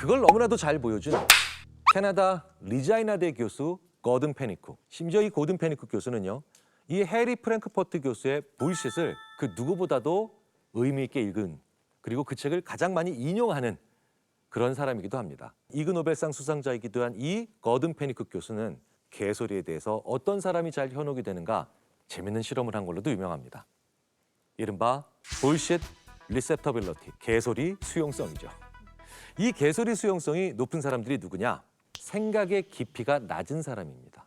그걸 너무나도 잘 보여준 캐나다 리자이나대 교수 거든 페니쿡. 심지어 이 고든 페니쿡 교수는요. 이 해리 프랭크퍼트 교수의 불시을 그 누구보다도 의미 있게 읽은 그리고 그 책을 가장 많이 인용하는 그런 사람이기도 합니다. 이그 노벨상 수상자이기도 한 이 거든 페니쿡 교수는 개소리에 대해서 어떤 사람이 잘 현혹이 되는가 재밌는 실험을 한 걸로도 유명합니다. 이른바 볼쉣 리셉터빌러티 개소리 수용성이죠. 이 개소리 수용성이 높은 사람들이 누구냐? 생각의 깊이가 낮은 사람입니다.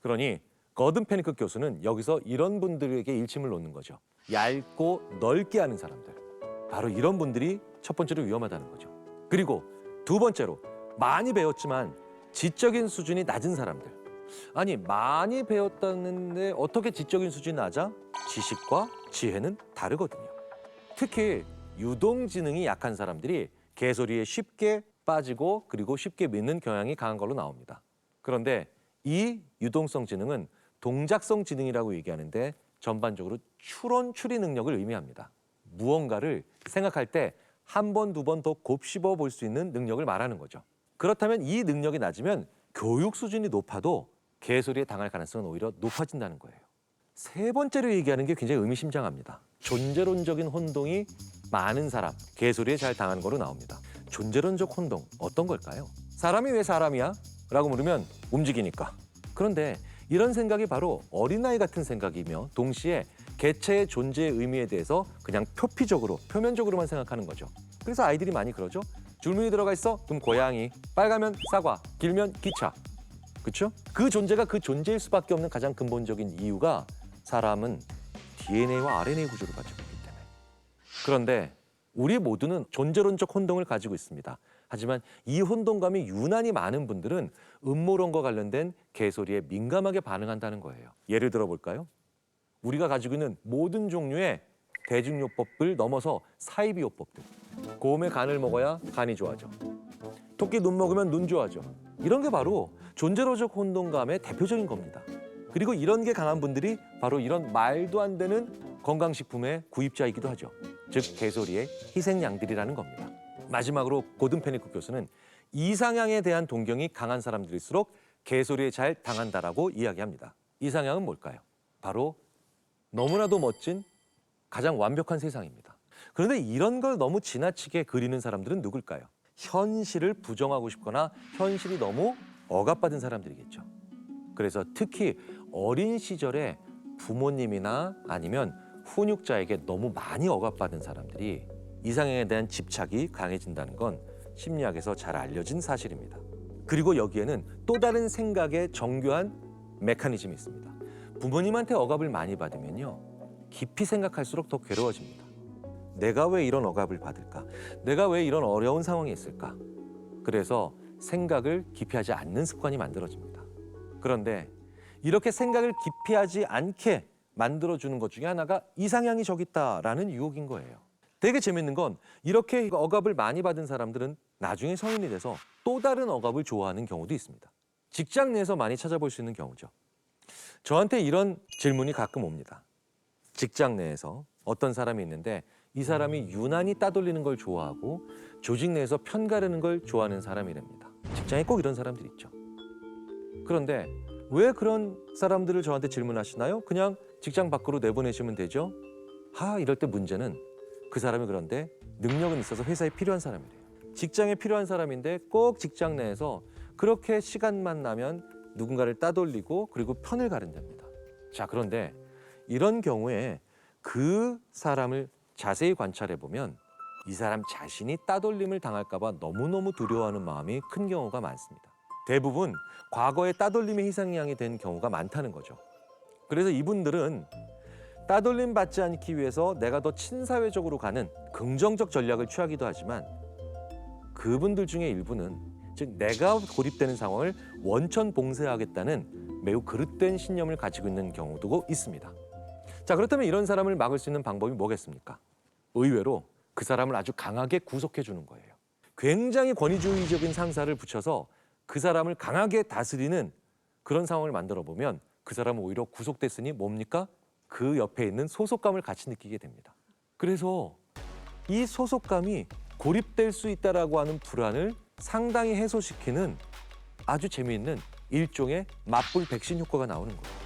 그러니 거든 페니크 교수는 여기서 이런 분들에게 일침을 놓는 거죠. 얇고 넓게 하는 사람들. 바로 이런 분들이 첫 번째로 위험하다는 거죠. 그리고 두 번째로 많이 배웠지만 지적인 수준이 낮은 사람들. 아니 많이 배웠다는데 어떻게 지적인 수준이 낮아? 지식과 지혜는 다르거든요. 특히 유동 지능이 약한 사람들이 개소리에 쉽게 빠지고 그리고 쉽게 믿는 경향이 강한 걸로 나옵니다. 그런데 이 유동성 지능은 동작성 지능이라고 얘기하는데 전반적으로 추론 추리 능력을 의미합니다. 무언가를 생각할 때 한 번, 두 번 더 곱씹어 볼 수 있는 능력을 말하는 거죠. 그렇다면 이 능력이 낮으면 교육 수준이 높아도 개소리에 당할 가능성은 오히려 높아진다는 거예요. 세 번째로 얘기하는 게 굉장히 의미심장합니다. 존재론적인 혼동이 많은 사람, 개소리에 잘 당하는 거로 나옵니다. 존재론적 혼동 어떤 걸까요? 사람이 왜 사람이야? 라고 물으면 움직이니까. 그런데 이런 생각이 바로 어린아이 같은 생각이며 동시에 개체의 존재의 의미에 대해서 그냥 표피적으로, 표면적으로만 생각하는 거죠. 그래서 아이들이 많이 그러죠. 줄무늬 들어가 있어? 그럼 고양이. 빨가면 사과. 길면 기차. 그렇죠? 그 존재가 그 존재일 수밖에 없는 가장 근본적인 이유가 사람은 DNA와 RNA 구조를 가지고. 그런데 우리 모두는 존재론적 혼동을 가지고 있습니다. 하지만 이 혼동감이 유난히 많은 분들은 음모론과 관련된 개소리에 민감하게 반응한다는 거예요. 예를 들어 볼까요? 우리가 가지고 있는 모든 종류의 대중요법을 넘어서 사이비요법들. 곰의 간을 먹어야 간이 좋아져. 토끼 눈 먹으면 눈 좋아져. 이런 게 바로 존재로적 혼동감의 대표적인 겁니다. 그리고 이런 게 강한 분들이 바로 이런 말도 안 되는 건강식품의 구입자이기도 하죠. 즉 개소리의 희생양들이라는 겁니다. 마지막으로 고든 페니크 교수는 이상향에 대한 동경이 강한 사람들일수록 개소리에 잘 당한다라고 이야기합니다. 이상향은 뭘까요? 바로 너무나도 멋진 가장 완벽한 세상입니다. 그런데 이런 걸 너무 지나치게 그리는 사람들은 누굴까요? 현실을 부정하고 싶거나 현실이 너무 억압받은 사람들이겠죠. 그래서 특히 어린 시절에 부모님이나 아니면 훈육자에게 너무 많이 억압받은 사람들이 이상형에 대한 집착이 강해진다는 건 심리학에서 잘 알려진 사실입니다. 그리고 여기에는 또 다른 생각의 정교한 메커니즘이 있습니다. 부모님한테 억압을 많이 받으면요. 깊이 생각할수록 더 괴로워집니다. 내가 왜 이런 억압을 받을까? 내가 왜 이런 어려운 상황에 있을까? 그래서 생각을 깊이 하지 않는 습관이 만들어집니다. 그런데 이렇게 생각을 깊이 하지 않게 만들어주는 것 중에 하나가 이상향이 저기 있다라는 유혹인 거예요. 되게 재밌는 건 이렇게 억압을 많이 받은 사람들은 나중에 성인이 돼서 또 다른 억압을 좋아하는 경우도 있습니다. 직장 내에서 많이 찾아볼 수 있는 경우죠. 저한테 이런 질문이 가끔 옵니다. 직장 내에서 어떤 사람이 있는데 이 사람이 유난히 따돌리는 걸 좋아하고 조직 내에서 편가르는 걸 좋아하는 사람이랍니다. 직장에 꼭 이런 사람들이 있죠. 그런데 왜 그런 사람들을 저한테 질문하시나요? 그냥 직장 밖으로 내보내시면 되죠. 하 이럴 때 문제는 그 사람이 그런데 능력은 있어서 회사에 필요한 사람이래요. 직장에 필요한 사람인데 꼭 직장 내에서 그렇게 시간만 나면 누군가를 따돌리고 그리고 편을 가른답니다. 자 그런데 이런 경우에 그 사람을 자세히 관찰해 보면 이 사람 자신이 따돌림을 당할까봐 너무너무 두려워하는 마음이 큰 경우가 많습니다. 대부분 과거에 따돌림의 희생양이 된 경우가 많다는 거죠. 그래서 이분들은 따돌림 받지 않기 위해서 내가 더 친사회적으로 가는 긍정적 전략을 취하기도 하지만 그분들 중에 일부는 즉 내가 고립되는 상황을 원천 봉쇄하겠다는 매우 그릇된 신념을 가지고 있는 경우도 있습니다. 자 그렇다면 이런 사람을 막을 수 있는 방법이 뭐겠습니까? 의외로 그 사람을 아주 강하게 구속해 주는 거예요. 굉장히 권위주의적인 상사를 붙여서 그 사람을 강하게 다스리는 그런 상황을 만들어 보면 그 사람은 오히려 구속됐으니 뭡니까? 그 옆에 있는 소속감을 같이 느끼게 됩니다. 그래서 이 소속감이 고립될 수 있다라고 하는 불안을 상당히 해소시키는 아주 재미있는 일종의 맞불 백신 효과가 나오는 거예요.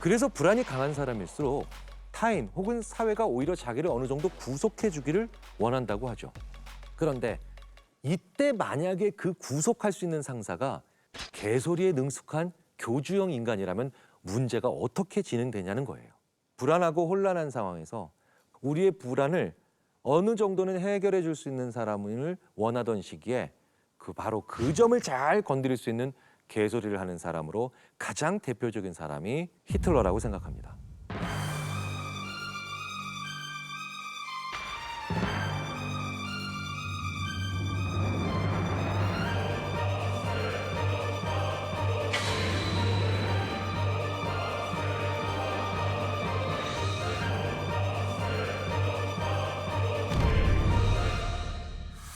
그래서 불안이 강한 사람일수록 타인 혹은 사회가 오히려 자기를 어느 정도 구속해 주기를 원한다고 하죠. 그런데 이때 만약에 그 구속할 수 있는 상사가 개소리에 능숙한 교주형 인간이라면 문제가 어떻게 진행되냐는 거예요. 불안하고 혼란한 상황에서 우리의 불안을 어느 정도는 해결해 줄 수 있는 사람을 원하던 시기에 그 바로 그 점을 잘 건드릴 수 있는 개소리를 하는 사람으로 가장 대표적인 사람이 히틀러라고 생각합니다.